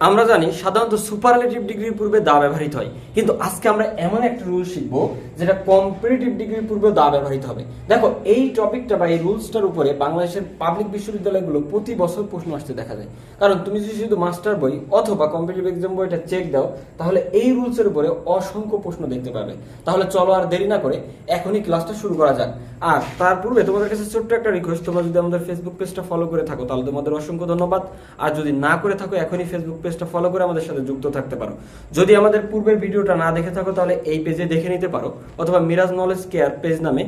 আমরা জানি সাধারণত সুপারলেটিভ ডিগ্রির পূর্বে দা ব্যবহৃত হয়। কিন্তু আজকে আমরা এমন একটা রুল শিখব, যেটা কম্পারেটিভ ডিগ্রির পূর্বে দা ব্যবহৃত হবে। দেখো, এই টপিকটা বা এই রুলসটার উপরে বাংলাদেশের পাবলিক বিশ্ববিদ্যালয়গুলো প্রতি বছর প্রশ্ন আসতে দেখা যায়। কারণ তুমি যদি শুধু মাস্টার বই অথবা কম্পিটিটিভ এক্সাম বইটা চেক দাও, তাহলে এই রুলসের উপরে অসংখ্য প্রশ্ন দেখতে পাবে। তাহলে চলো আর দেরি না করে এখনই ক্লাসটা শুরু করা যাক। আর তার পূর্বে তোমাদের কাছে ছোট্ট একটা রিকোয়েস্ট তোমরা যদি আমাদের ফেসবুক পেজটা ফলো করে থাকো, তাহলে তোমাদের অসংখ্য ধন্যবাদ। আর যদি না করে থাকো, এখনই ফেসবুক পেজটা ফলো করে আমাদের সাথে যুক্ত থাকতে পারো। যদি আমাদের পূর্বের ভিডিওটা না দেখে থাকো, তাহলে এই পেজে দেখে নিতে পারো। অথবা মিরাজ নলেজ কেয়ার পেজ নামে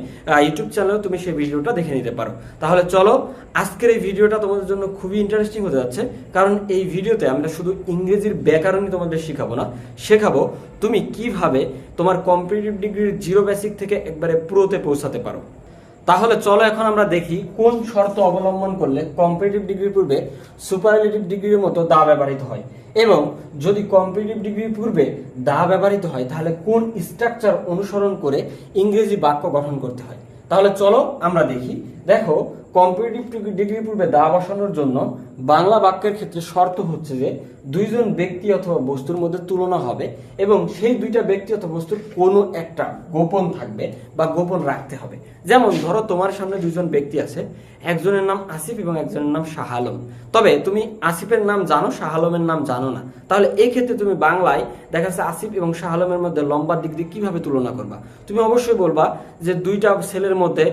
ইউটিউব চ্যানেলেও তুমি সেই ভিডিওটা দেখে নিতে পারো। তাহলে চলো, আজকের এই ভিডিওটা তোমাদের জন্য খুবই ইন্টারেস্টিং হতে যাচ্ছে। কারণ এই ভিডিওতে আমরা শুধু ইংরেজির ব্যাকরণই তোমাদের শেখাবো না, শেখাবো তুমি কীভাবে তোমার কম্পিটিটিভ ডিগ্রির জিরো বেসিক থেকে একবারে পুরোতে পৌঁছাতে পারো। তাহলে চলো এখন আমরা দেখি কোন শর্ত অবলম্বন করলে কম্পিটিভ ডিগ্রির পূর্বে সুপারলেটিভ ডিগ্রির মতো দা ব্যবহৃত হয়? এবং যদি কম্পিটিভ ডিগ্রির পূর্বে দা ব্যবহৃত হয়, তাহলে কোন স্ট্রাকচার অনুসরণ করে ইংরেজি বাক্য গঠন করতে হয়? তাহলে চলো আমরা দেখি। দেখো কম্পিটিটিভ ডিগ্রির পূর্বে দা বসানোর জন্য বাংলা বাক্যের ক্ষেত্রে শর্ত হচ্ছে যে দুইজন ব্যক্তি অথবা বস্তুর মধ্যে তুলনা হবে এবং সেই দুইটা ব্যক্তি অথবা বস্তুর কোনো একটা গোপন থাকবে বা গোপন রাখতে হবে। যেমন ধরো তোমার সামনে দুইজন ব্যক্তি আছে, একজনের নাম আসিফ এবং একজনের নাম শাহ আলম তবে তুমি আসিফের নাম জানো শাহ আলমের নাম জানো না। তাহলে এই ক্ষেত্রে তুমি বাংলায় দেখা যাচ্ছে আসিফ এবং শাহ আলমের মধ্যে লম্বা দিক দিয়ে কীভাবে তুলনা করবা? তুমি অবশ্যই বলবা যে দুইটা ছেলের মধ্যে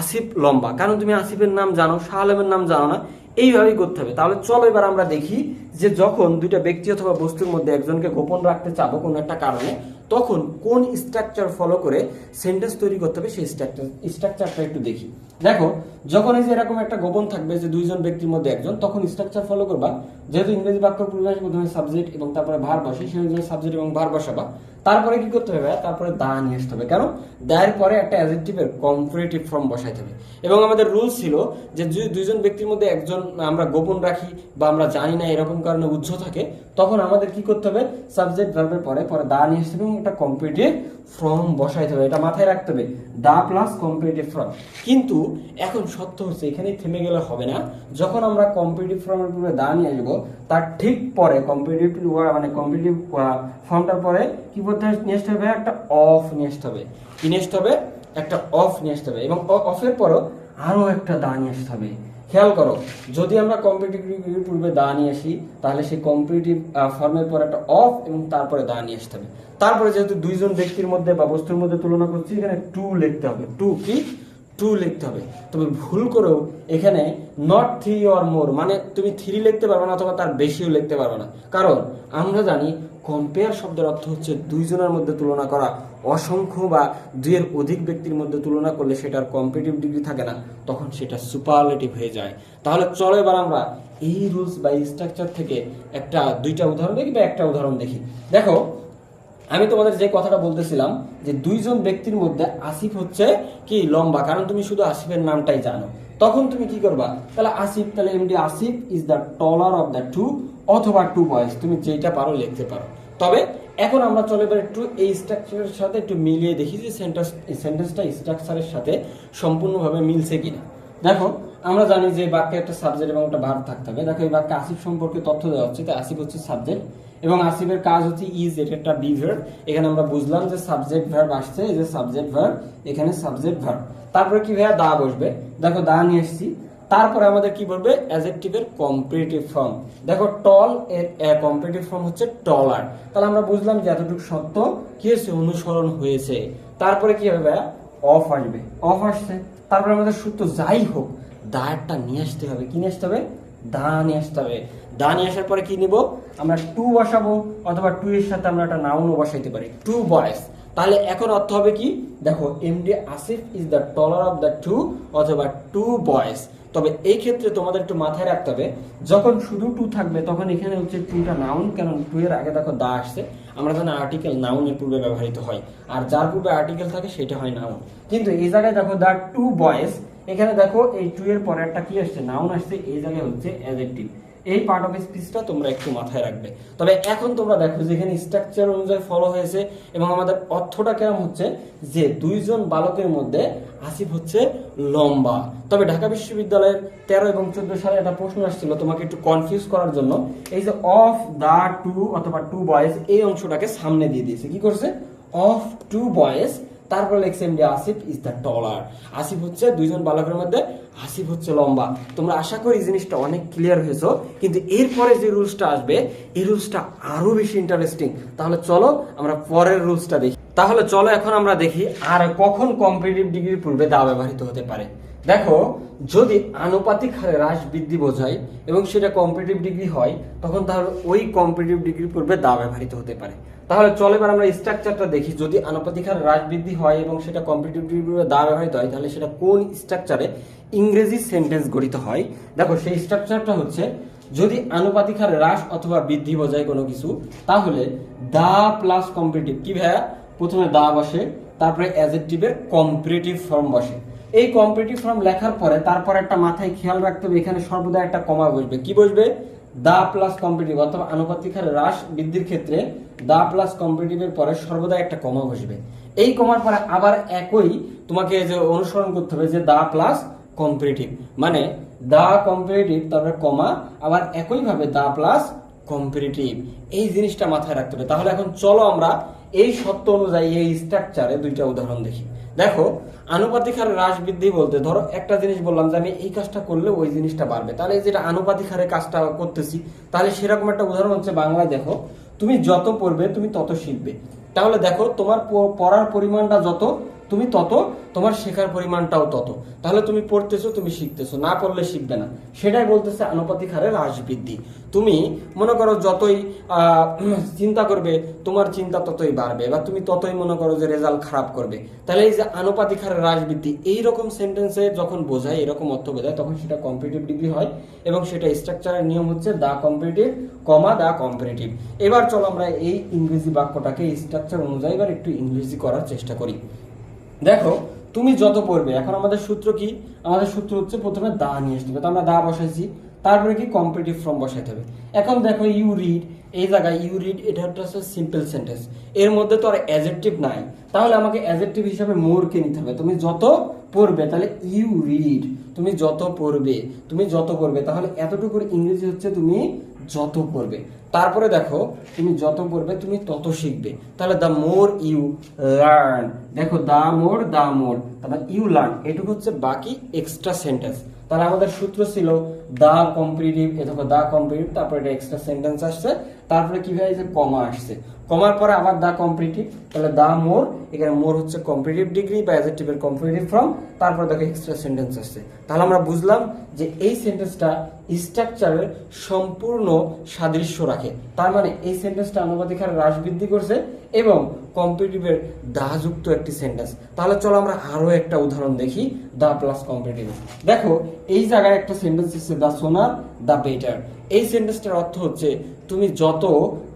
আসিফ লম্বা। কারণ তুমি আসিফের নাম জানো শাহ আলমের নাম জানো না এইভাবেই করতে হবে। তাহলে চলো এবার আমরা দেখি যে যখন দুইটা ব্যক্তি অথবা বস্তুর মধ্যে একজনকে গোপন রাখতে চাবো কোনো একটা কারণে তখন কোন স্ট্রাকচার ফলো করে সেন্টেন্স তৈরি করতে হবে সেই স্ট্রাকচার স্ট্রাকচারটা একটু দেখি। দেখো, যখন এই যে এরকম একটা গোপন থাকবে যে দুইজন ব্যক্তির মধ্যে একজন, তখন স্ট্রাকচার ফলো করবা। যেহেতু ইংরেজি বাক্য আসে প্রথমে সাবজেক্ট এবং তারপরে ভার বসে সেই অনুযায়ী সাবজেক্ট এবং ভার বসাবা। তারপরে কি করতে হবে? তারপরে দা নিয়ে আসতে হবে। কারণ দায়ের পরে একটা অ্যাজেক্টিভের কম্পারেটিভ ফর্ম বসাইতে হবে। এবং আমাদের রুল ছিল যে যদি দুইজন ব্যক্তির মধ্যে একজন আমরা গোপন রাখি বা আমরা জানি না এরকম কারণে উজ্জ্ব থাকে, তখন আমাদের কি করতে হবে? সাবজেক্ট ভার্বের পরে পরে দা নিয়ে আসতে হবে একটা কম্পিটিভ ফর্ম বসাইতে হবে, এটা মাথায় রাখতে হবে, দা প্লাস কম্পিটিভ ফর্ম কিন্তু এখন সত্য হচ্ছে এখানে থেমে গেলে হবে না। যখন আমরা কম্পিটিভ ফর্মের পূর্বে দা নিয়ে আসব, তার ঠিক পরে কম্পিটিভ মানে কম্পিটিভ ফর্মটার পরে কি হবে, নিয়ে আসতে হবে, একটা অফ নিয়ে আসতে হবে। কি নিয়ে আসতে হবে? একটা অফ নিয়ে আসতে হবে এবং অফের পরও আরও একটা দা নিয়ে আসতে হবে। খেয়াল করো, যদি আমরা কম্পিটিটিভ ডিগ্রির পূর্বে দা নিয়ে আসি, তাহলে সেই কম্পিটিটিভ ফর্মের পর একটা অফ এবং তারপরে দা নিয়ে আসতে হবে। তারপরে যেহেতু দুইজন ব্যক্তির মধ্যে বা বস্তুর মধ্যে তুলনা করছি, এখানে টু লিখতে হবে। টু কি? টু লিখতে হবে। তবে ভুল করেও এখানে নট থ্রি অর মোর মানে তুমি থ্রি লিখতে পারবে না অথবা তার বেশিও লিখতে পারবে না। কারণ আমরা জানি কম্পেয়ার শব্দের অর্থ হচ্ছে দুইজনের মধ্যে তুলনা করা। অসংখ্য বা দুইয়ের অধিক ব্যক্তির মধ্যে তুলনা করলে সেটার কম্পিটিভ ডিগ্রি থাকে না, তখন সেটা সুপারলেটিভ হয়ে যায়। তাহলে চলো এবার আমরা এই রুলস বা স্ট্রাকচার থেকে একটা, দুইটা উদাহরণ দেখি বা একটা উদাহরণ দেখি। দেখো, আমি তোমাদের যে কথাটা বলতেছিলাম যে দুইজন ব্যক্তির মধ্যে আসিফ হচ্ছে কি লম্বা, কারণ তুমি শুধু আসিফের নামটাই জানো। তখন তুমি কি করবা? তাহলে আসিফ, তাহলে MD Asif is the taller of the two অথবা টু বয়েস তুমি যেটা পারো লিখতে পারো। তবে এখন আমরা চলে এবার একটু এই স্ট্রাকচারের সাথে একটু মিলিয়ে দেখি যে সেন্টেন্স সেন্টেন্সটা স্ট্রাকচারের সাথে সম্পূর্ণভাবে মিলছে কিনা। দেখো, আমরা জানি যে বাক্যে একটা সাবজেক্ট এবং একটা ভার্ব থাকতে হবে। দেখো, এই বাক্যে আসিফ সম্পর্কে তথ্য দেওয়া হচ্ছে। তাই আসিফ হচ্ছে সাবজেক্ট এবং আসিফের কাজ হচ্ছে ইজ এটা একটা বি ভার্ব এখানে আমরা বুঝলাম যে সাবজেক্ট ভার্ব আসছে, এই যে সাবজেক্ট ভার্ব এখানে সাবজেক্ট ভার্ব তারপরে কি ভাইয়া দা বসবে? দেখো, দা নিয়ে এসেছি। তারপরে আমাদের কি বলবে? অ্যাজেক্টিভের কম্পারেটিভ ফর্ম দেখো টল এর কম্পারেটিভ ফর্ম হচ্ছে টলার তাহলে আমরা বুঝলাম যে এতটুকু সত্য। কি হয়েছে? অনুসরণ হয়েছে। তারপরে কি হবে অফ আসবে। অফ আসছে। তারপরে আমাদের সূত্র যাই হোক, দাঁড়টা নিয়ে আসতে হবে। কি নিয়ে আসতে হবে? দা নিয়ে আসতে হবে। দা নিয়ে আসার পরে কি নিব? আমরা টু বসাবো, অথবা টু এর সাথে আমরা একটা নাউনও বসাইতে পারি। টু বয়েস তাহলে এখন অর্থ হবে কি? দেখো MD Asif is the taller of the two অথবা টু বয়েস তবে এই ক্ষেত্রে তোমাদের একটু মাথায় রাখতে হবে, যখন শুধু টু থাকবে, তখন এখানে হচ্ছে টুটা নাউন কারণ টু এর আগে দেখো দা আসছে, আমরা জানি আর্টিকেল নাউনের পূর্বে ব্যবহৃত হয়, আর যার পূর্বে আর্টিকেল থাকে সেটা হয় নাউন কিন্তু এই জায়গায় দেখো দা টু বয়েস এখানে দেখো এই টু এর পরে একটা কি আসছে নাউন আসছে, এই জায়গায় হচ্ছে অ্যাডজেক্টিভ এই পার্ট অফ স্পিচটা তোমরা একটু মাথায় রাখবে। তবে এখন তোমরা দেখো যেখানে স্ট্রাকচার অনুযায়ী ফলো হয়েছে এবং আমাদের অর্থটা কেমন হচ্ছে, যে দুইজন বালকের মধ্যে আসিফ হচ্ছে লম্বা। তবে ঢাকা বিশ্ববিদ্যালয়ের তেরো এবং চোদ্দ সালে একটা প্রশ্ন আসছিল তোমাকে একটু কনফিউজ করার জন্য। এই যে অফ দা টু অথবা টু বয়েজ এই অংশটাকে সামনে দিয়ে দিয়েছে। কি করছে? অফ টু বয়েজ তারপর লেখছে MD Asif is the taller Asif হচ্ছে দুইজন বালকের মধ্যে, আসিফ হচ্ছে লম্বা। তোমরা আশা করি এই জিনিসটা অনেক ক্লিয়ার হয়েছো, কিন্তু এরপরে যে রুলসটা আসবে, এই রুলসটা আরও বেশি ইন্টারেস্টিং তাহলে চলো আমরা পরের রুলসটা দেখি। তাহলে চলো এখন আমরা দেখি আর কখন কম্পিটিটিভ ডিগ্রির পূর্বে দা ব্যবহৃত হতে পারে। দেখো, যদি আনুপাতিক হারে হ্রাস বৃদ্ধি বোঝায় এবং সেটা কম্পিটিটিভ ডিগ্রি হয়, তখন তাহলে ওই কম্পিটিটিভ ডিগ্রির পূর্বে দা ব্যবহৃত হতে পারে। তাহলে চলে এবার আমরা স্ট্রাকচারটা দেখি। যদি আনুপাতিক হারে হ্রাস বৃদ্ধি হয় এবং সেটা কম্পিটিটিভ পূর্বে দা ব্যবহৃত হয়, তাহলে সেটা কোন স্ট্রাকচারে ইংরেজি সেন্টেন্স গঠিত হয়? দেখো, সেই স্ট্রাকচারটা হচ্ছে, যদি আনুপাতিক হারে হ্রাস অথবা বৃদ্ধি বোঝায় কোনো কিছু, তাহলে দা প্লাস কম্পিটিটিভ কি ভাইয়া? প্রথমে দা বসে, তারপরে অ্যাজেক্টিভের কম্পারেটিভ ফর্ম বসে। এই কম্পিটিটিভ ফর্ম লেখার পরে তারপর একটা মাথায় খেয়াল রাখতে হবে, এখানে সর্বদা একটা কমা বসবে। কি বসবে? দা প্লাস কম্পিটিটিভ অথবা আনুপাতিক হারে হ্রাস বৃদ্ধির ক্ষেত্রে দা প্লাস কম্পিটিটিভের পরে সর্বদা একটা কমা বসবে। এই কমার পরে আবার একই তোমাকে যে অনুসরণ করতে হবে যে দা প্লাস কম্পিটিটিভ মানে দা কম্পিটিটিভ তারপরে কমা, আবার একইভাবে দা প্লাস কম্পিটিটিভ এই জিনিসটা মাথায় রাখতে হবে। তাহলে এখন চলো আমরা এই সত্য অনুযায়ী, এই স্ট্রাকচারে দুইটা উদাহরণ দেখি। দেখো, আনুপাতিক হারে হ্রাস বৃদ্ধি বলতে ধরো একটা জিনিস বললাম যে আমি এই কাজটা করলে ওই জিনিসটা বাড়বে। তাহলে যেটা আনুপাতিক হারে কাজটা করতেছি, তাহলে সেরকম একটা উদাহরণ হচ্ছে বাংলায় দেখো, তুমি যত পড়বে তুমি তত শিখবে। তাহলে দেখো তোমার পড়ার পরিমাণটা যত তুমি তত, তোমার শেখার পরিমাণটাও তত। তাহলে তুমি পড়তেছো, তুমি শিখতেছো, না পড়লে শিখবে না। সেটাই বলতেছে আনুপাতিক হারে হ্রাস বৃদ্ধি। তুমি মনে করো যতই চিন্তা করবে, তোমার চিন্তা ততই বাড়বে, বা তুমি ততই মনে করো যে রেজাল্ট খারাপ করবে। তাহলে এই যে আনুপাতিক হারে হ্রাস বৃদ্ধি, এইরকম সেন্টেন্সে যখন বোঝায়, এরকম অর্থ বোঝায়, তখন সেটা কম্পিটিটিভ ডিগ্রি হয়, এবং সেটা স্ট্রাকচারের নিয়ম হচ্ছে দা কম্পিটিটিভ কমা দা কম্পিটিভ এবার চলো আমরা এই ইংরেজি বাক্যটাকে স্ট্রাকচার অনুযায়ী এবার একটু ইংরেজি করার চেষ্টা করি। দেখো, তুমি যত পড়বে, এখন আমাদের সূত্র কি? আমাদের সূত্র হচ্ছে প্রথমে দা নিয়ে আসতে হবে। তো আমরা দা বসাইছি, তারপরে কি? কম্পিটিভ ফর্ম বসাইতে হবে। এখন দেখো ইউ রিড এই জায়গায় ইউ রিড এটা হচ্ছে সিম্পল সেন্টেন্স এর মধ্যে তো আর অ্যাজেক্টিভ নাই। তাহলে আমাকে অ্যাজেক্টিভ হিসাবে মোরকে নিতে হবে। তুমি যত পড়বে, তাহলে ইউ রিড তুমি যত পড়বে, তুমি যত পড়বে, তাহলে এতটুকুর ইংরেজি হচ্ছে তুমি যত পড়বে। তারপরে দেখো, তুমি যত পড়বে, তুমি তত শিখবে। তাহলে দ্য মোর ইউ লার্ন দেখো দা মোর দা মোর তাহলে ইউ লার্ন এটুকু হচ্ছে বাকি এক্সট্রা সেন্টেন্স তাহলে আমাদের সূত্র ছিল দা কম্পিটিটিভ এ দেখো দা কম্পিটিভ তারপরে এটা এক্সট্রা সেন্টেন্স আসছে। তারপরে কি হয় যে কমা আসছে। কমার পরে আবার দা কম্পিটিটিভ তাহলে দা মোর এখানে মোর হচ্ছে কম্পিটিভ ডিগ্রি বা অ্যাজেক্টিভের কম্পিটিভ ফর্ম তারপর দেখো এক্সট্রা সেন্টেন্স আসছে। তাহলে আমরা বুঝলাম যে এই সেন্টেন্সটা স্ট্রাকচারের সম্পূর্ণ সাদৃশ্য রাখে। তার মানে এই সেন্টেন্সটা আনুপাতিক হারে হ্রাস বৃদ্ধি করছে এবং কম্পিটিটিভের দাযুক্ত একটি সেন্টেন্স তাহলে চলো আমরা আরও একটা উদাহরণ দেখি, দা প্লাস কম্পিটিভ দেখো, এই জায়গায় একটা সেন্টেন্স হচ্ছে দা সোনার, দা বেটার। এই সেন্টেন্সটার অর্থ হচ্ছে, তুমি যত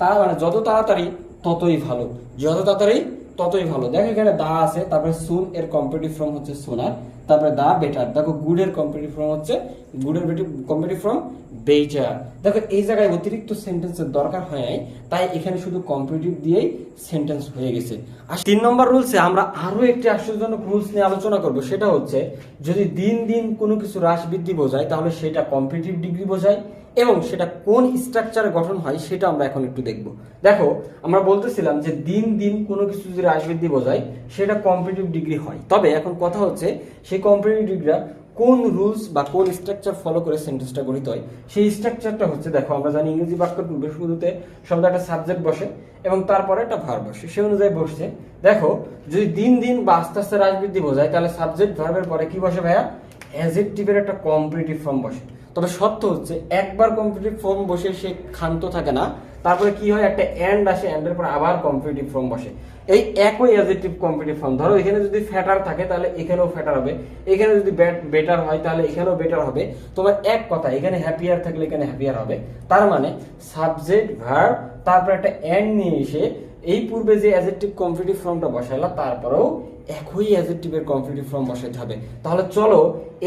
তার মানে যত তাড়াতাড়ি ততই ভালো। যত তাড়াতাড়ি ততই ভালো। দেখো এখানে দা আছে, তারপরে সুন এর কম্পিটিভ ফর্ম হচ্ছে সোনার, তারপরে দা বেটার। দেখো গুডের কম্পিটিভ ফর্ম হচ্ছে গুড গুডের কম্পিটিভ ফর্ম বেটার দেখো এই জায়গায় অতিরিক্ত সেন্টেন্সের দরকার হয় নাই, তাই এখানে শুধু কম্পিটিভ দিয়েই সেন্টেন্স হয়ে গেছে। আর তিন নম্বর রুলসে আমরা আরও একটি আশ্চর্যজনক রুলস নিয়ে আলোচনা করব। সেটা হচ্ছে, যদি দিন দিন কোনো কিছু হ্রাস বৃদ্ধি বোঝায়, তাহলে সেটা কম্পিটিটিভ ডিগ্রি বোঝায় এবং সেটা কোন স্ট্রাকচারে গঠন হয় সেটা আমরা এখন একটু দেখব। দেখো, আমরা বলতেছিলাম যে দিন দিন কোনো কিছু যদি হ্রাস বৃদ্ধি বোঝায়, সেটা কম্পিটিটিভ ডিগ্রি হয়। তবে এখন কথা হচ্ছে, সেই কম্পিটিটিভ ডিগ্রিটা কোন রুলস বা কোন স্ট্রাকচার ফলো করে সেন্টেন্সটা গঠিত হয়? সেই স্ট্রাকচারটা হচ্ছে, দেখো, আমরা জানি ইংরেজি বাক্যের পূর্বে শুরুতে শব্দ একটা সাবজেক্ট বসে এবং তারপরে একটা ভার বসে। সে অনুযায়ী বসছে। দেখো, যদি দিন দিন বা আস্তে আস্তে হ্রাস বৃদ্ধি বোঝায়, তাহলে সাবজেক্ট ভার্বের পরে কি বসে ভাইয়া? অ্যাজেক্টিভের একটা কম্পিটিটিভ ফর্ম বসে। তবে সত্য হচ্ছে, একবার কম্পিটিটিভ ফর্ম বসে সে ক্ষান্ত থাকে না। তারপরে কি হয়, একটা এন্ড আসে এন্ডের পর আবার কম্পিটিটিভ ফর্ম বসে। এই একই অ্যাজেক্টিভ কম্পিটিটিভ ফর্ম ধরো এখানে যদি ফ্যাটার থাকে, তাহলে এখানেও ফ্যাটার হবে। এখানে যদি বেটার হয়, তাহলে এখানেও বেটার হবে। তোমার এক কথা, এখানে হ্যাপিয়ার থাকলে এখানে হ্যাপিয়ার হবে। তার মানে সাবজেক্ট ভার্ব তারপর একটা এন্ড নিয়ে এসে এই পূর্বে যে অ্যাজেক্টিভ কম্পিটিটিভ ফর্মটা বসাইলা, তারপরেও একই অ্যাজেক্টিভের কমপ্লিটিভ ফর্ম বসাইতে হবে। তাহলে চলো,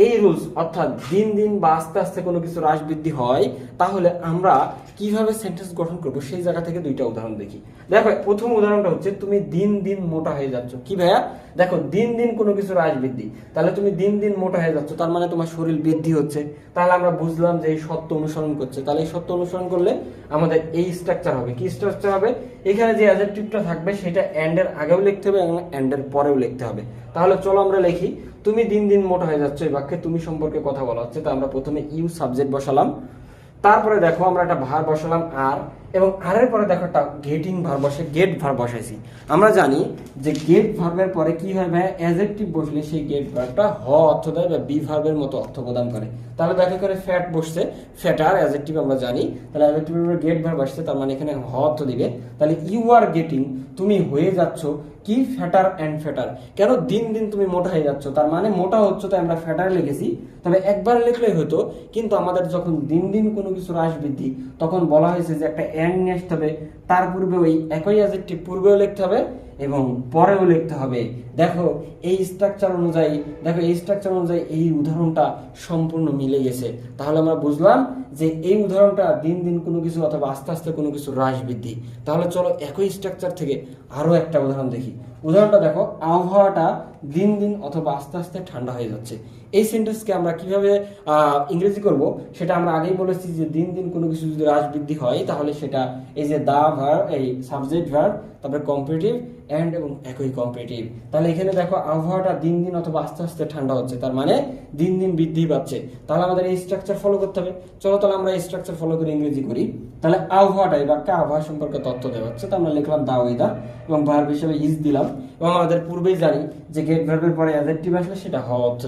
এই রুলস অর্থাৎ দিন দিন বা আস্তে আস্তে কোনো কিছু হ্রাস বৃদ্ধি হয়, তাহলে আমরা কীভাবে সেন্টেন্স গঠন করব সেই জায়গা থেকে দুইটা উদাহরণ দেখি। দেখো, প্রথম উদাহরণটা হচ্ছে, তুমি দিন দিন মোটা হয়ে যাচ্ছ। কি ভাইয়া? দেখো, দিন দিন কোনো কিছু হ্রাস বৃদ্ধি। তাহলে তুমি দিন দিন মোটা হয়ে যাচ্ছ, তার মানে তোমার শরীর বৃদ্ধি হচ্ছে। তাহলে আমরা বুঝলাম যে এই সত্য অনুসরণ করছে। তাহলে এই সত্য অনুসরণ করলে আমাদের এই স্ট্রাকচার হবে। কি স্ট্রাকচার হবে? এখানে যে অ্যাজেক্টিভটা থাকবে, সেটা অ্যান্ডের আগেও লিখতে হবে এবং অ্যান্ডের পরেও লিখতে হবে। তাহলে চলো আমরা লিখি, তুমি দিন দিন মোটা হয়ে যাচ্ছ, এই বাক্যে তুমি সম্পর্কে কথা বলা হচ্ছে। তো আমরা প্রথমে ইউ সাবজেক্ট বসালাম। তারপরে দেখো, আমরা একটা ভার বসালাম, আর এবং আর এর পরে দেখো একটা গেটিং ভার বসে গেট ভার বসাইছি আমরা জানি যে গেট ভার্বের পরে কি হয় ভাই? অ্যাজেক্টিভ বসলে সেই গেট ভার্বটা হ অর্থ দেয় বা বি ভার্বের মতো অর্থ প্রদান করে। তাহলে দেখো করে ফ্যাট বসছে। ফ্যাটার অ্যাজেক্টিভ আমরা জানি। তাহলে অ্যাজেক্টিভের উপরে গেট ভার্ব আসছে, তার মানে এখানে হ অর্থ দিবে। তাহলে ইউ আর গেটিং তুমি হয়ে যাচ্ছ কি ফ্যাটার অ্যান্ড ফ্যাটার কেন দিন দিন তুমি মোটা হয়ে যাচ্ছ? তার মানে মোটা হচ্ছে তাই আমরা ফ্যাটার লিখেছি। তবে একবার লিখলেই হতো, কিন্তু আমাদের যখন দিন দিন কোনো কিছু হ্রাস বৃদ্ধি তখন বলা হয়েছে যে একটা অ্যান্ড নিয়ে আসতে হবে। তার পূর্বে ওই একই অ্যাজেক্টিভ পূর্বেও লিখতে হবে এবং পরেও লিখতে হবে। দেখো, এই স্ট্রাকচার অনুযায়ী, দেখো, এই স্ট্রাকচার অনুযায়ী এই উদাহরণটা সম্পূর্ণ মিলে গেছে। তাহলে আমরা বুঝলাম যে এই উদাহরণটা দিন দিন কোনো কিছু অথবা আস্তে আস্তে কোনো কিছু হ্রাস বৃদ্ধি। তাহলে চলো একই স্ট্রাকচার থেকে আরও একটা উদাহরণ দেখি। উদাহরণটা দেখো, আবহাওয়াটা দিন দিন অথবা আস্তে আস্তে ঠান্ডা হয়ে যাচ্ছে। এই সেন্টেন্সকে আমরা কীভাবে ইংরেজি করব? সেটা আমরা আগেই বলেছি যে দিন দিন কোনো কিছু যদি হ্রাস বৃদ্ধি হয়, তাহলে সেটা এই যে দা ভার, এই সাবজেক্ট ভার, তারপরে কম্পিটিভ অ্যান্ড এবং একই কম্পিটিভ তাহলে এখানে দেখো, আবহাওয়াটা দিন দিন অথবা আস্তে আস্তে ঠান্ডা হচ্ছে, তার মানে দিন দিন বৃদ্ধি পাচ্ছে। তাহলে আমাদের এই স্ট্রাকচার ফলো করতে হবে। চলো তাহলে আমরা এই স্ট্রাকচার ফলো করে ইংরেজি করি। তাহলে আবহাওয়াটা এই বাক্যে আবহাওয়া সম্পর্কে তথ্য দেওয়া হচ্ছে, তো আমরা লিখলাম দা ওয়েদার এবং ভার্ব হিসেবে ইজ দিলাম এবং আমাদের পূর্বেই জানি যে গেট ভার্বের পরে অ্যাডজেক্টিভ আসলে সেটা হওয়া অর্থ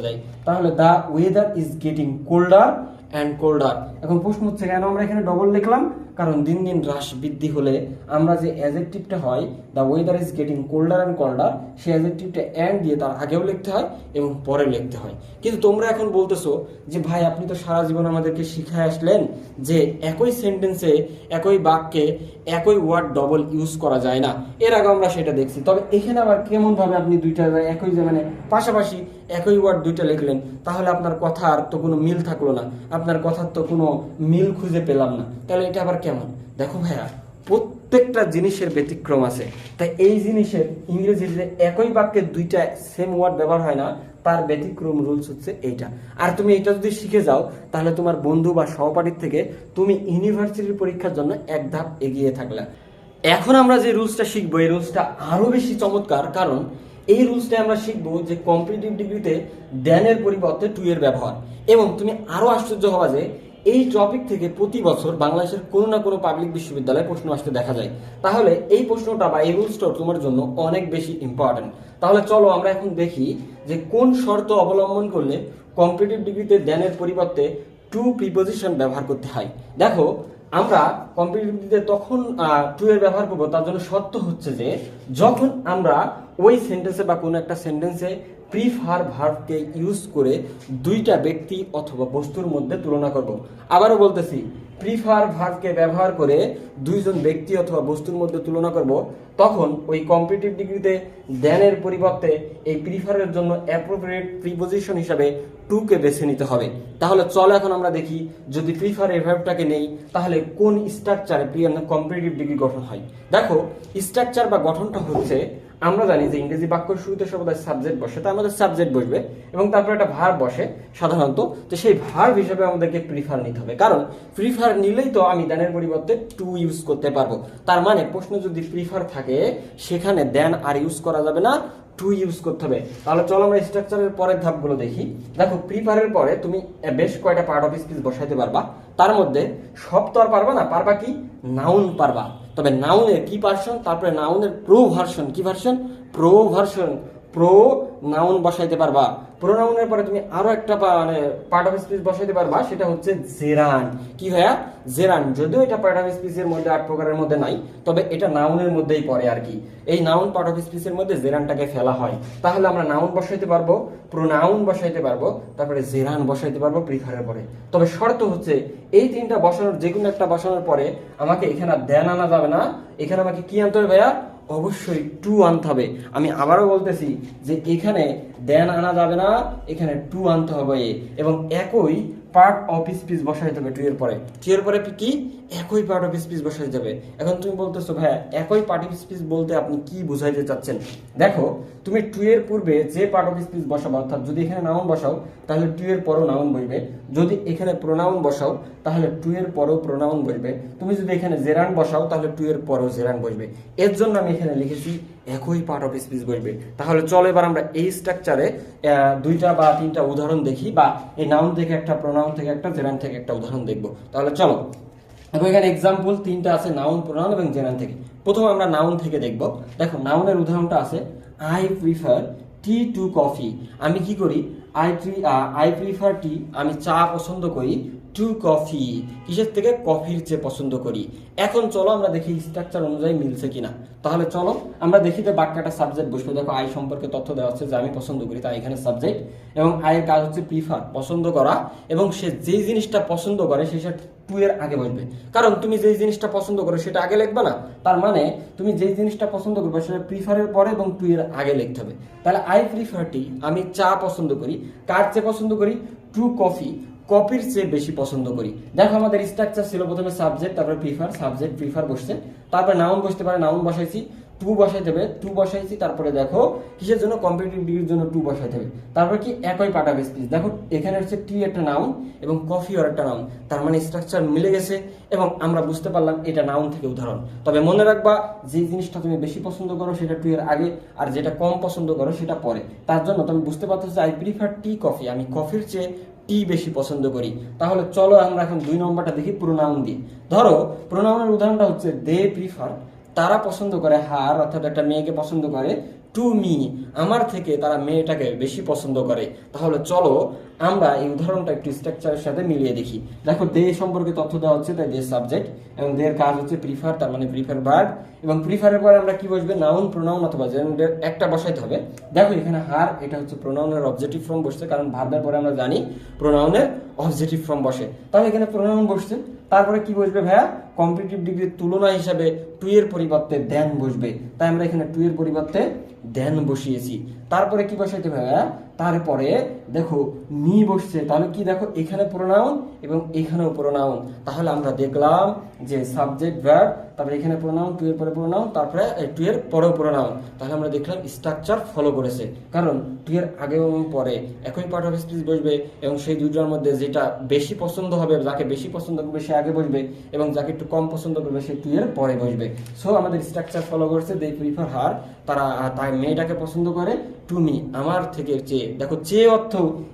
তাহলে the weather is getting colder and colder এখন প্রশ্ন হচ্ছে, কেন আমরা এখানে ডবল লিখলাম? কারণ দিন দিন হ্রাস বৃদ্ধি হলে আমরা যে অ্যাজেক্টিভটা হয় the weather is getting colder and colder সেই অ্যাজেক্টিভটা অ্যান্ড দিয়ে তার আগেও লিখতে হয় এবং পরে লিখতে হয়। কিন্তু তোমরা এখন বলতেছো যে, ভাই, আপনি তো সারা জীবন আমাদেরকে শিখায় আসলেন যে একই সেন্টেন্সে একই বাক্যে, একই ওয়ার্ড ডবল ইউজ করা যায় না। এর আগে আমরা সেটা দেখছি। তবে এখানে আবার কেমনভাবে আপনি দুইটা একই যে মানে পাশাপাশি একই ওয়ার্ড দুইটা লিখলেন, তাহলে আপনার কথার তো কোনো মিল থাকল না, আপনার কথার তো কোনো মিল খুঁজে পেলাম না। তাহলে এটা আবার কেমন? দেখো ভাইয়া, প্রত্যেকটা জিনিসের ব্যতিক্রম আছে। তাই এই জিনিসের ইংরেজিতে একই বাক্যে দুইটা সেম ওয়ার্ড ব্যবহার হয় না, তার ব্যতিক্রম রুলস হচ্ছে এইটা। আর তুমি এটা যদি শিখে যাও, তাহলে তোমার বন্ধু বা সহপাঠীর থেকে তুমি ইউনিভার্সিটির পরীক্ষার জন্য এক ধাপ এগিয়ে থাকলে। এখন আমরা যে রুলসটা শিখব, এই রুলসটা আরও বেশি চমৎকার, কারণ এই রুলসটা আমরা শিখব যে কম্পিটিটিভ ডিগ্রিতে দেনের পরিবর্তে টু এর ব্যবহার। এবং তুমি আরও আশ্চর্য হবা যে এই টপিক থেকে প্রতি বছর বাংলাদেশের কোনো না কোনো পাবলিক বিশ্ববিদ্যালয়ে প্রশ্ন আসতে দেখা যায়। তাহলে এই প্রশ্নটা বা এই রুলসটা তোমার জন্য অনেক বেশি ইম্পর্টেন্ট তাহলে চলো আমরা এখন দেখি যে কোন শর্ত অবলম্বন করলে কম্পিটিটিভ ডিগ্রিতে দেনের পরিবর্তে টু প্রিপোজিশন ব্যবহার করতে হয়। দেখো আমরা কম্পিটিটিভিতে তখন টু এর ব্যবহার করব, তার জন্য সত্য হচ্ছে যে, যখন আমরা ওই সেন্টেন্সে বা কোনো একটা সেন্টেন্সে প্রিফার ভার্বকে ইউজ করে দুইটা ব্যক্তি অথবা বস্তুর মধ্যে তুলনা করব। আবারও বলতেছি প্রিফার ভার্বকে ব্যবহার করে দুইজন ব্যক্তি অথবা বস্তুর মধ্যে তুলনা করব, তখন ওই কম্পিটিটিভ ডিগ্রিতে দেনের পরিবর্তে এই প্রিফারের জন্য অ্যাপ্রোপ্রিয়েট প্রিপোজিশন হিসাবে টুকে বেছে নিতে হবে। তাহলে চলো এখন আমরা দেখি, যদি প্রিফার এই ভার্বটাকে নেই, তাহলে কোন স্ট্রাকচারে কম্পিটিটিভ ডিগ্রি গঠন হয়? দেখো স্ট্রাকচার বা গঠনটা হচ্ছে আমরা জানি যে ইংরেজি বাক্যের শুরুতে সর্বদা সাবজেক্ট বসে তা আমাদের সাবজেক্ট বসবে এবং তারপরে একটা ভার বসে সাধারণত, তো সেই ভার হিসেবে আমাদেরকে প্রিফার নিতে হবে। কারণ প্রিফার নিলেই তো আমি দেনের পরিবর্তে টু ইউজ করতে পারব। তার মানে প্রশ্ন যদি প্রিফার থাকে, সেখানে দেন আর ইউজ করা যাবে না টু ইউজ করতে হবে। তাহলে চলো আমরা স্ট্রাকচারের পরের ধাপগুলো দেখি। দেখো প্রিফারের পরে তুমি বেশ কয়টা পার্ট অফ স্পিচ বসাইতে পারবা। তার মধ্যে সব তো আর পারবা না, পারবা কি? নাউন পারবা। তবে নাউনের কি ভার্সন তারপরে নাউনের প্রো ভার্সন কি version pro version pro noun বসাইতে পারবা। প্রো নাউনের পরে তুমি আরও একটা মানে পার্ট অফ স্পিচ বসাইতে পারবা, সেটা হচ্ছে জেরান। কি ভাইয়া? জেরান। যদিও এটা পার্ট অফ স্পিচের মধ্যে আট প্রকারের মধ্যে নাই, তবে এটা নাউনের মধ্যেই পড়ে আর কি। এই নাউন পার্ট অফ স্পিচের মধ্যে জেরানটাকে ফেলা হয়। তাহলে আমরা নাউন বসাইতে পারব প্রোনাউন বসাইতে পারব, তারপরে জেরান বসাইতে পারব প্রিফারের পরে। তবে শর্ত হচ্ছে, এই তিনটা বসানোর যে কোনো একটা বসানোর পরে আমাকে এখানে দেন আনা যাবে না। এখানে আমাকে কি আনতে হবে ভাইয়া? অবশ্যই টু আনতে হবে। আমি আবারও বলতেছি যে এখানে দেন আনা যাবে না, এখানে টু আনতে হবে। এবং একই পার্ট অফ স্পিচ বসাইতে হবে টু এর পরে। টু এর পরে কি? একই পার্ট অফ স্পিচ বসাই যাবে। এখন তুমি বলতেছো, ভাইয়া, একই পার্ট অফ স্পিচ বলতে আপনি কি বুঝাইতে চাচ্ছেন? দেখো, তুমি টু এর পূর্বে যে পার্ট অফ স্পিচ বসাবো, অর্থাৎ যদি এখানে নাউন বসাও, তাহলে টু এর পরও নাউন বসবে যদি এখানে প্রোনাউন বসাও, তাহলে টু এর পরও প্রোনাউন বসবে তুমি যদি এখানে জেরান বসাও, তাহলে টু এর পরও জেরান বসবে এর জন্য আমি এখানে লিখেছি, একই পার্ট অফ স্পিচ বসবে তাহলে চলো এবার আমরা এই স্ট্রাকচারে দুইটা বা তিনটা উদাহরণ দেখি, বা এই নাউন থেকে একটা প্রোনাউন থেকে একটা জেরান থেকে একটা উদাহরণ দেখব। তাহলে চলো এবং এখানে এক্সাম্পল তিনটা আছে নাউন প্রোনাউন এবং জেনান থেকে। প্রথমে আমরা নাউন থেকে দেখব। দেখো নাউনের উদাহরণটা আছে I prefer tea to coffee আমি কি করি? I pre I prefer tea আমি চা পছন্দ করি টু কফি কিসের থেকে? কফির চেয়ে পছন্দ করি। এখন চলো আমরা দেখি স্ট্রাকচার অনুযায়ী মিলছে কিনা। তাহলে চলো, আমরা দেখি যে বাক্যটা সাবজেক্ট বসবে। দেখো আই সম্পর্কে তথ্য দেওয়া হচ্ছে যে আমি পছন্দ করি তাই এখানে সাবজেক্ট এবং আয়ের কাজ হচ্ছে প্রিফার পছন্দ করা। এবং সে যেই জিনিসটা পছন্দ করে সেটা টু এর আগে বসবে। কারণ তুমি যেই জিনিসটা পছন্দ করো সেটা আগে লিখবে না। তার মানে তুমি যেই জিনিসটা পছন্দ করবে সেটা প্রিফারের পরে এবং টু এর আগে লিখতে হবে। তাহলে আই প্রিফার টি আমি চা পছন্দ করি, কার চেয়ে পছন্দ করি? টু কফি কপির চেয়ে বেশি পছন্দ করি। দেখো আমাদের স্ট্রাকচার ছিল প্রথমে সাবজেক্ট তারপরে প্রিফার সাবজেক্ট প্রিফার বসছে। তারপরে নাউন বসতে পারে নাউন বসাইছি। টু বসাই দেবে টু বসাইছি, তারপরে দেখো কিসের জন্য? কম্পিটিটিভ ডিগ্রির জন্য টু বসাই দেবে তারপরে কি? একই পাটা স্পিচ দেখো, এখানে হচ্ছে টি একটা নাউন এবং কফি আর একটা নাউন তার মানে স্ট্রাকচার মিলে গেছে এবং আমরা বুঝতে পারলাম এটা নাউন থেকে উদাহরণ। তবে মনে রাখবা, যে জিনিসটা তুমি বেশি পছন্দ করো সেটা টু এর আগে আর যেটা কম পছন্দ করো সেটা পরে। তার জন্য তুমি বুঝতে পারছ যে আই প্রিফার টি কফি আমি কফির চেয়ে টি বেশি পছন্দ করি। তাহলে চলো আমরা এখন দুই নম্বরটা দেখি প্রোনাউন দিয়ে। ধরো প্রোনাউনের উদাহরণটা হচ্ছে দে প্রিফার তারা পছন্দ করে হার অর্থাৎ একটা মেয়েকে পছন্দ করে টু মি আমার থেকে তারা মেয়েটাকে বেশি পছন্দ করে। তাহলে চলো, আমরা এই উদাহরণটা একটু স্ট্রাকচারের সাথে মিলিয়ে দেখি। দেখো দে সম্পর্কে তথ্য দেওয়া হচ্ছে, তাই দে সাবজেক্ট এবং দের কাজ হচ্ছে প্রিফার তার মানে প্রিফার বার্ড এবং প্রিফারের পরে আমরা কি বসবে? নাউন প্রোনাউন অথবা জেন্ডার একটা বসাইতে হবে। দেখো, এখানে হার এটা হচ্ছে প্রোনাউনের অবজেক্টিভ ফর্ম বসছে, কারণ ভার্বের পরে আমরা জানি প্রোনাউনের অবজেক্টিভ ফর্ম বসে। তাহলে এখানে প্রোনাউন বসছে। তারপরে কি বসবে ভাইয়া? কম্পিটিটিভ ডিগ্রির তুলনা হিসাবে টু এর পরিবর্তে দেন বসবে। তাই আমরা এখানে টু এর পরিবর্তে দেন বসিয়েছি তারপরে কি বসাইতে ভাইয়া তারপরে দেখো, মি বসছে, তাহলে কি দেখো, এখানে প্রোনাউন এবং এখানেও প্রোনাউন তাহলে আমরা দেখলাম যে সাবজেক্ট ভার্ব তারপরে এখানে প্রোনাউন টু এর পরে প্রোনাউন তারপরে টু এর পরেও প্রোনাউন তাহলে আমরা দেখলাম স্ট্রাকচার ফলো করেছে। কারণ টু এর আগে এবং পরে একই পার্ট অফ স্পিচ বসবে এবং সেই দুইটার মধ্যে যেটা বেশি পছন্দ হবে, যাকে বেশি পছন্দ করবে, সে আগে বসবে এবং যাকে একটু কম পছন্দ করবে, সে টু এর পরে বসবে। সো আমাদের স্ট্রাকচার ফলো করছে দে প্রিফার হার তারা, তাই মেয়েটাকে পছন্দ করে টু মি আমার থেকে চেয়ে, দেখো চেয়ে অর্থ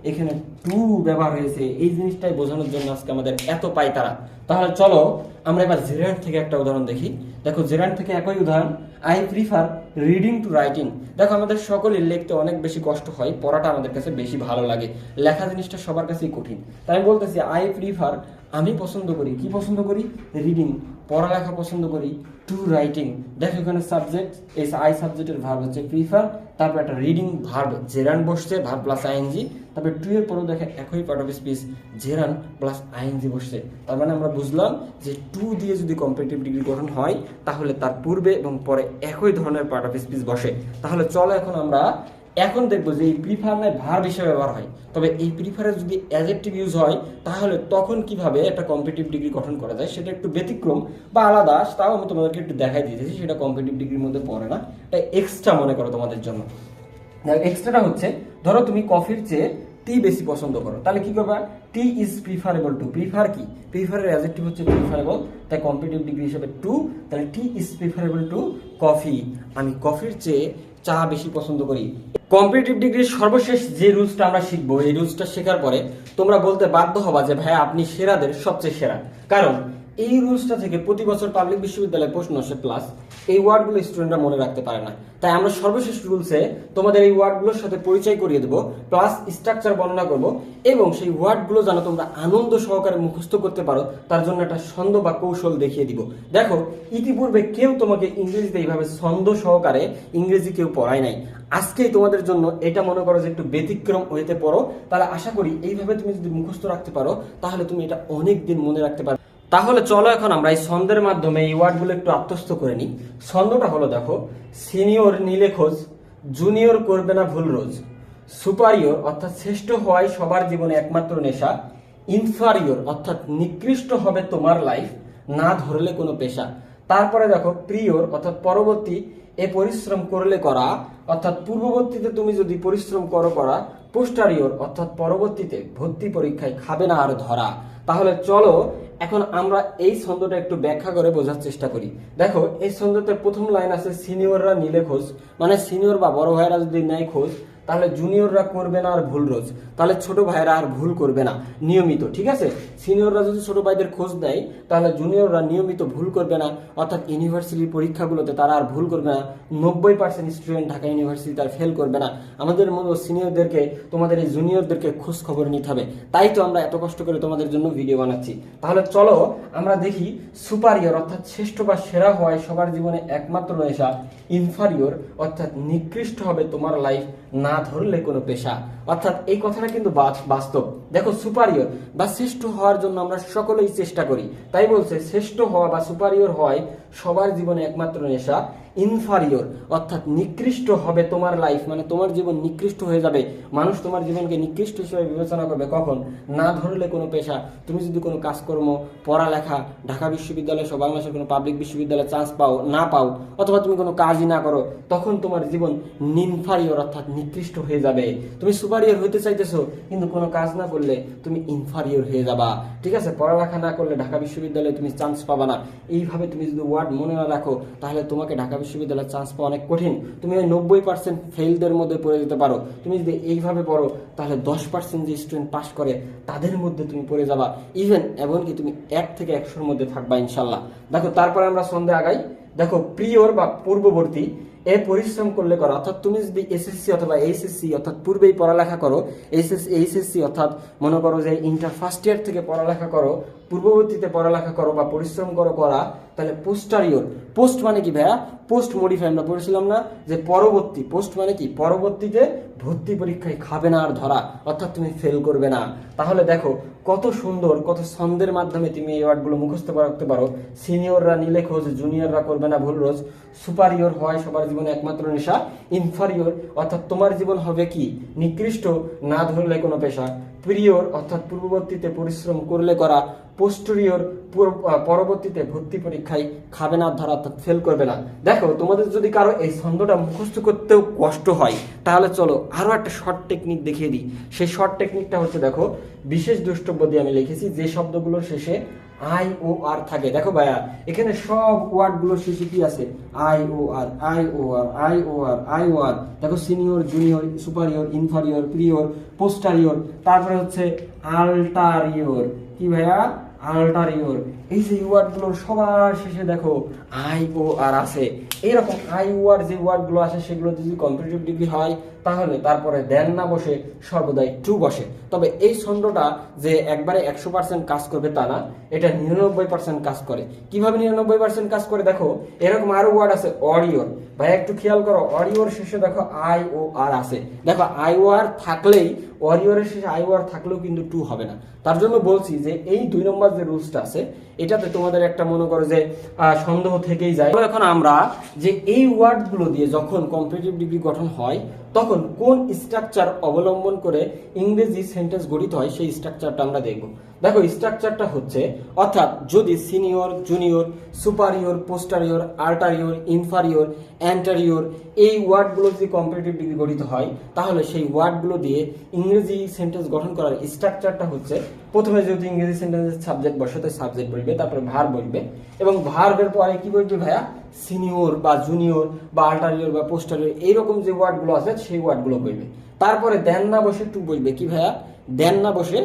এখানে টু ব্যবহার হয়েছে, এই জিনিসটাই বোঝানোর জন্য আজকে আমাদের এত পাই তারা। তাহলে চলো আমরা এবার জেরান্ট থেকে একটা উদাহরণ দেখি। দেখো জেরান্ট থেকে একই উদাহরণ I prefer reading to writing দেখো আমাদের সকলের লিখতে অনেক বেশি কষ্ট হয়, পড়াটা আমাদের কাছে বেশি ভালো লাগে, লেখা জিনিসটা সবার কাছেই কঠিন। তাই আমি বলতেছি আই প্রিফার আমি পছন্দ করি। কি পছন্দ করি? রিডিং পড়ালেখা পছন্দ করি টু রাইটিং দেখো এখানে সাবজেক্ট এই আই সাবজেক্টের ভার্ব হচ্ছে প্রিফার তারপর একটা রিডিং ভার্ব জেরান বসছে ভার্ব প্লাস আইএনজি তারপরে টু এর পরেও দেখে একই part of speech gerund plus ING বসছে। তার মানে আমরা বুঝলাম যে টু দিয়ে যদি কম্পিটিভ ডিগ্রি গঠন হয়, তাহলে তার পূর্বে এবং পরে একই ধরনের পার্ট অফ স্পিচ বসে। তাহলে চলো এখন আমরা এখন দেখব যে এই প্রিফার নয় ভার্ব হিসেবে ব্যবহার হয়। তবে এই প্রিফারের যদি অ্যাজেক্টিভ ইউজ হয়, তাহলে তখন কীভাবে একটা কম্পিটিভ ডিগ্রি গঠন করা যায় সেটা একটু ব্যতিক্রম বা আলাদা, তাও আমি তোমাদেরকে একটু দেখাই দিয়েছি সেটা কম্পিটিভ ডিগ্রির মধ্যে পড়ে না। এটা এক্সট্রা মনে করো তোমাদের জন্য। এক্সট্রাটা হচ্ছে, ধরো তুমি কফির চেয়ে টি বেশি পছন্দ করো। তাহলে কি করবা? Tea is preferable to prefer কি? প্রিফারের অ্যাজেক্টিভ হচ্ছে প্রিফারেবল তাই কম্পিটিভ ডিগ্রি হিসেবে টু তাহলে tea is preferable to coffee আমি কফির চেয়ে চা বেশি পছন্দ করি। কম্পিটিটিভ ডিগ্রির সর্বশেষ যে রুলসটা আমরা শিখব, এই রুলসটা শেখার পরে তোমরা বলতে বাধ্য হবা যে ভাই আপনি সেরাদের সবচেয়ে সেরা। কারণ এই রুলসটা থেকে প্রতি বছর পাবলিক বিশ্ববিদ্যালয়ে প্রশ্ন আসে প্লাস এই ওয়ার্ডগুলো স্টুডেন্টরা মনে রাখতে পারে না। তাই আমরা সর্বশেষ রুলসে তোমাদের এই ওয়ার্ডগুলোর সাথে পরিচয় করিয়ে দেবো প্লাস স্ট্রাকচার বর্ণনা করব এবং সেই ওয়ার্ডগুলো যেন তোমরা আনন্দ সহকারে মুখস্থ করতে পারো, তার জন্য একটা ছন্দ বা কৌশল দেখিয়ে দিব। দেখো, ইতিপূর্বে কেউ তোমাকে ইংরেজিতে এইভাবে ছন্দ সহকারে ইংরেজি কেউ পড়ায় নাই। আজকেই তোমাদের জন্য এটা মনে করো যে একটু ব্যতিক্রম হইতে পড়ো তাহলে আশা করি এইভাবে তুমি যদি মুখস্থ রাখতে পারো, তাহলে তুমি এটা অনেক দিন মনে রাখতে পারো তাহলে চলো এখন আমরা এই ছন্দের মাধ্যমে এই ওয়ার্ডগুলো একটু আত্মস্থ করে নিই। ছন্দটা হলো দেখো, সিনিয়র নিলে খোঁজ, জুনিয়র করবে না ভুল রোজ। সুপারিয়র অর্থাৎ শ্রেষ্ঠ হওয়াই সবার জীবনে একমাত্র নেশা। ইনফারিয়র অর্থাৎ নিকৃষ্ট হবে তোমার লাইফ না ধরলে কোনো পেশা। তারপরে দেখো, প্রিয়র অর্থাৎ পরবর্তী এ পরিশ্রম করলে করা, অর্থাৎ পূর্ববর্তীতে তুমি যদি পরিশ্রম করো করা পোস্টারিয়র অর্থাৎ পরবর্তীতে ভর্তি পরীক্ষায় খাবে না আর ধরা। তাহলে চলো এখন আমরা এই ছন্দটা একটু ব্যাখ্যা করে বোঝার চেষ্টা করি। দেখো, এই ছন্দতে প্রথম লাইন আছে, সিনিয়ররা নিলে খোঁজ। মানে সিনিয়র বা বড় ভাইয়েরা যদি নেয় খোঁজ তাহলে জুনিয়ররা করবে না আর ভুল রোজ। তাহলে ছোট ভাইরা আর ভুল করবে না, নিয়মিত, ঠিক আছে? সিনিয়ররা যদি ছোট ভাইদের খোঁজ দেয়, তাহলে জুনিয়ররা নিয়মিত ভুল করবে না, অর্থাৎ ইউনিভার্সিটির পরীক্ষাগুলোতে তারা আর ভুল করবে না, নব্বই পার্সেন্ট স্টুডেন্ট ঢাকা ইউনিভার্সিটি তার ফেল করবে না। আমাদের মতো সিনিয়রদেরকে তোমাদের এই জুনিয়রদেরকে খোঁজ খবর নিতে হবে। তাই তো আমরা এত কষ্ট করে তোমাদের জন্য ভিডিও বানাচ্ছি। তাহলে চলো, আমরা দেখি সুপারিয়র অর্থাৎ শ্রেষ্ঠ বা সেরা হওয়ায় সবার জীবনে একমাত্র নেশা ইনফারিয়র অর্থাৎ নিকৃষ্ট হবে তোমার লাইফ না ধরলে কোনো পেশা। অর্থাৎ এই কথাটা কিন্তু বাস্তব। দেখো, সুপারিয়র বা শ্রেষ্ঠ হওয়ার জন্য আমরা সকলেই চেষ্টা করি। তাই বলছে, শ্রেষ্ঠ হওয়া বা সুপারিয়র হয় সবার জীবনে একমাত্র নেশা ইনফারিয়র অর্থাৎ নিকৃষ্ট হবে তোমার লাইফ মানে তোমার জীবন নিকৃষ্ট হয়ে যাবে। মানুষ তোমার জীবনকে নিকৃষ্ট হিসেবে বিবেচনা করবে। কখন? না ধরলে কোনো পেশা। তুমি যদি কোনো কাজকর্ম, পড়ালেখা, ঢাকা বিশ্ববিদ্যালয় সহ বাংলাদেশের কোনো পাবলিক বিশ্ববিদ্যালয়ে চান্স পাও, না পাও, অথবা তুমি কোনো কাজই না করো, তখন তোমার জীবন নিনফারিয়র অর্থাৎ নিকৃষ্ট হয়ে যাবে। তুমি সুপারিয়র হইতে চাইতেছো, কিন্তু কোনো কাজ না করলে তুমি ইনফারিয়র হয়ে যাবা। ঠিক আছে? পড়ালেখা না করলে ঢাকা বিশ্ববিদ্যালয়ে তুমি চান্স পাবা না। এইভাবে তুমি যদি ওয়ার্ড মনে না রাখো, তাহলে তোমাকে ঢাকা বিশ্ববিদ্যালয়ের চান্স পাওয়া অনেক কঠিন। তুমি ওই নব্বই পার্সেন্ট ফেলদের মধ্যে পড়ে যেতে পারো। তুমি যদি এইভাবে পড়ো, তাহলে দশ পার্সেন্ট যে স্টুডেন্ট পাস করে, তাদের মধ্যে তুমি পড়ে যাবা। ইভেন এমনকি তুমি এক থেকে একশোর মধ্যে থাকবা, ইনশাল্লাহ। দেখো, তারপরে আমরা সন্ধ্যে আগাই। দেখো, প্রিয়র বা পূর্ববর্তী এ পরিশ্রম করলে করো, অর্থাৎ তুমি যদি এসএসসি অথবা এইচএসসি অর্থাৎ পূর্বেই পড়ালেখা করো এইচএস এইচএসসি অর্থাৎ মনে করো যে ইন্টার ফার্স্ট ইয়ার থেকে পড়ালেখা করো, পূর্ববর্তীতে পড়ালেখা করো বা পরিশ্রম করো করা, তাহলে পোস্টারিয়র পোস্ট মানে কি ভাইয়া? পোস্ট মডিফাই আমরা পড়েছিলাম না যে পরবর্তী পোস্ট মানে কি? পরবর্তীতে ভর্তি পরীক্ষায় খাবে না আর ধরা, অর্থাৎ তুমি ফেল করবে না। তাহলে দেখো কত সুন্দর, কত ছন্দের মাধ্যমে তুমি এই ওয়ার্ডগুলো মুখস্থ রাখতে পারো। সিনিয়ররা নিলে খোঁজ জুনিয়ররা করবে না ভুল রোজ। সুপারিয়র হয় সবার জীবনে একমাত্র নেশা। ইনফারিয়র অর্থাৎ তোমার জীবন হবে কি? নিকৃষ্ট, না ধরলে কোনো পেশা। প্রিয়র, অর্থাৎ পূর্ববর্তীতে পরিশ্রম করলে করা পোস্টরিয়র পরবর্তীতে ভর্তি পরীক্ষায় খাবে না, ধরা অর্থাৎ ফেল করবে না। দেখো, তোমাদের যদি কারও এই ছন্দটা মুখস্থ করতেও কষ্ট হয়, তাহলে চলো আরও একটা শর্ট টেকনিক দেখিয়ে দিই। সেই শর্ট টেকনিকটা হচ্ছে, দেখো, বিশেষ দ্রষ্টব্য দিয়ে আমি লিখেছি, যে শব্দগুলোর শেষে আই ও আর থাকে। দেখো ভাইয়া, এখানে সব ওয়ার্ডগুলো শেষে কি আছে? I O R, I O R, I O R, I O R. দেখো senior, junior, superior, inferior, prior, posterior, তারপরে হচ্ছে আল্টারিয়র। কি ভাইয়া? আল্টারিয়র। এই যে ওয়ার্ডগুলোর সবার শেষে দেখো আই ও আর আছে। এইরকম আই ও আর যে ওয়ার্ডগুলো আছে, সেগুলো যদি কম্পিটিটিভ ডিগ্রি হয়, তাহলে তারপরে দেন না বসে, সর্বদাই টু বসে। তবে এই ছন্দটা যে একবারে একশো পার্সেন্ট কাজ করবে তা না, এটা নিরানব্বই পার্সেন্ট কাজ করে। কীভাবে নিরানব্বই পার্সেন্ট কাজ করে দেখো? এরকম আরও ওয়ার্ড আছে অডিওর ভাই একটু খেয়াল করো অডিওর শেষে দেখো আই ও আর আছে। দেখো আই ও আর থাকলেই অরিওরের শেষে আই ও আর থাকলেও কিন্তু টু হবে না। তার জন্য বলছি যে এই দুই নম্বর যে রুলসটা আছে এটাতে তোমাদের একটা মনে করো যে সন্দেহ থেকেই যায়। এখন আমরা যে এই ওয়ার্ডগুলো দিয়ে যখন কম্পিটিটিভ ডিগ্রি গঠন হয় তখন কোন স্ট্রাকচার অবলম্বন করে ইংরেজি সেন্টেন্স গঠিত হয় সেই স্ট্রাকচারটা আমরা দেখব। দেখো স্ট্রাকচারটা হচ্ছে, অর্থাৎ যদি senior junior superior posterior ulterior inferior anterior এই ওয়ার্ডগুলো যদি কম্পিটিটিভ ডিগ্রি গঠিত হয়, তাহলে সেই ওয়ার্ডগুলো দিয়ে ইংরেজি সেন্টেন্স গঠন করার স্ট্রাকচারটা হচ্ছে, প্রথমে যদি ইংরেজি সেন্টেন্সের সাবজেক্ট বসে তো সাবজেক্ট বলবে, তারপরে ভার বলবে, এবং ভার্বের পরে কি বলবে ভাইয়া? সিনিয়র বা জুনিয়র বা আল্টারিয়র বা পোস্টারিয়র এইরকম যে ওয়ার্ডগুলো আছে, সেই ওয়ার্ডগুলো বলবে। তারপরে দেন না বসে টু বসবে কি ভাইয়া? দেন না বসে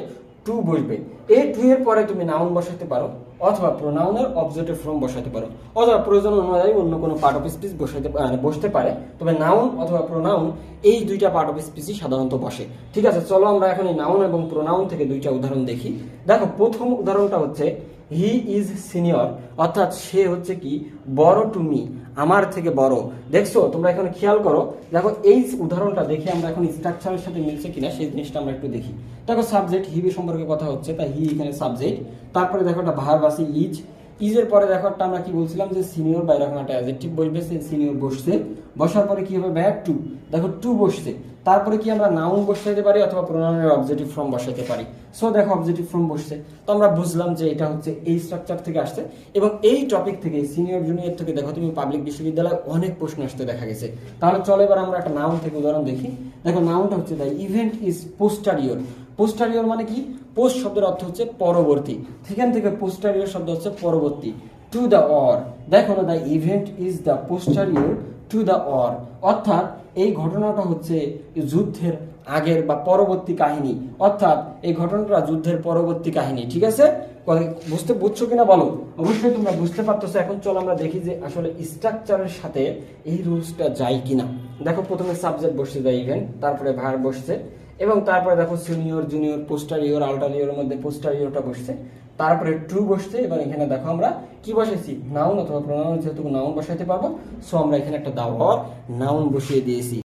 টু বসবে এই টু এর পরে তুমি নাউন বসাতে পারো অথবা প্রোনাউনের অবজেক্টিভ ফর্ম বসাতে পারো। অথবা প্রয়োজন অনুযায়ী অন্য কোনো পার্ট অফ স্পিচ বসাতে বসতে পারে। তবে নাউন অথবা প্রোনাউন এই দুইটা পার্ট অফ স্পিচই সাধারণত বসে। ঠিক আছে, চলো আমরা এখন এই নাউন এবং প্রোনাউন থেকে দুইটা উদাহরণ দেখি। দেখো, প্রথম উদাহরণটা হচ্ছে হি ইজ সিনিয়র অর্থাৎ সে হচ্ছে কি? বড় টু মি আমার থেকে বড়। দেখছ? তোমরা এখন খেয়াল করো। দেখো, এই উদাহরণটা দেখে আমরা এখন স্ট্রাকচারের সাথে মিলছে কিনা, সেই জিনিসটা আমরা একটু দেখি। দেখো সাবজেক্ট হিবি সম্পর্কে কথা হচ্ছে, তাই হি এখানে সাবজেক্ট তারপরে দেখো একটা ভার্ব আছে ইজ ইজের পরে দেখো একটা আমরা কি বলছিলাম যে সিনিয়র বা এরকম একটা অ্যাজেক্টিভ বসবে, সে সিনিয়র বসছে। বসার পরে কি হবে? ব্যাক টু দেখো টু বসছে। তারপরে কি আমরা নাউন বসাইতে পারি অথবা প্রোনাউনের অবজেক্টিভ ফর্ম বসাইতে পারি? সো দেখো অবজেক্টিভ ফর্ম বসছে। তো আমরা বুঝলাম যে এটা হচ্ছে এই স্ট্রাকচার থেকে আসছে এবং এই টপিক থেকে সিনিয়র জুনিয়র থেকে দেখো তুমি পাবলিক বিশ্ববিদ্যালয়ে অনেক প্রশ্ন আসতে দেখা গেছে। তাহলে চলো এবার আমরা একটা নাউন থেকে উদাহরণ দেখি। দেখো নাউনটা হচ্ছে the event is posterior posterior মানে কি? পোস্ট শব্দের অর্থ হচ্ছে পরবর্তী। সেখান থেকে পোস্টারিয়র শব্দ হচ্ছে পরবর্তী। টু দ্য অর দেখো না the event is the posterior to the or অর্থাৎ এই ঘটনাটা হচ্ছে যুদ্ধের আগের বা পরবর্তী কাহিনী। অর্থাৎ এই ঘটনাটা যুদ্ধের পরবর্তী কাহিনী, ঠিক আছে? বুঝতে বুঝছ কিনা বলো? অবশ্যই তোমরা বুঝতে পারতেছো। এখন চলো আমরা দেখি যে আসলে স্ট্রাকচারের সাথে এই রুলসটা যায় কিনা। দেখো, প্রথমে সাবজেক্ট বসে যায় ইভেন্ট তারপরে ভার বসছে। এবং তারপরে দেখো সিনিয়র জুনিয়র পোস্টারিয়র আল্টারিয়র মধ্যে পোস্টার পোস্টারিয়রটা বসছে। তারপরে ট্রু বসতে এবার এখানে দেখো আমরা কি বসেছি নাউন অথবা প্রোনাউন যেহেতু নাউন বসাইতে পারব সো আমরা এখানে একটা দাওয়া নাউন বসিয়ে দিয়েছি।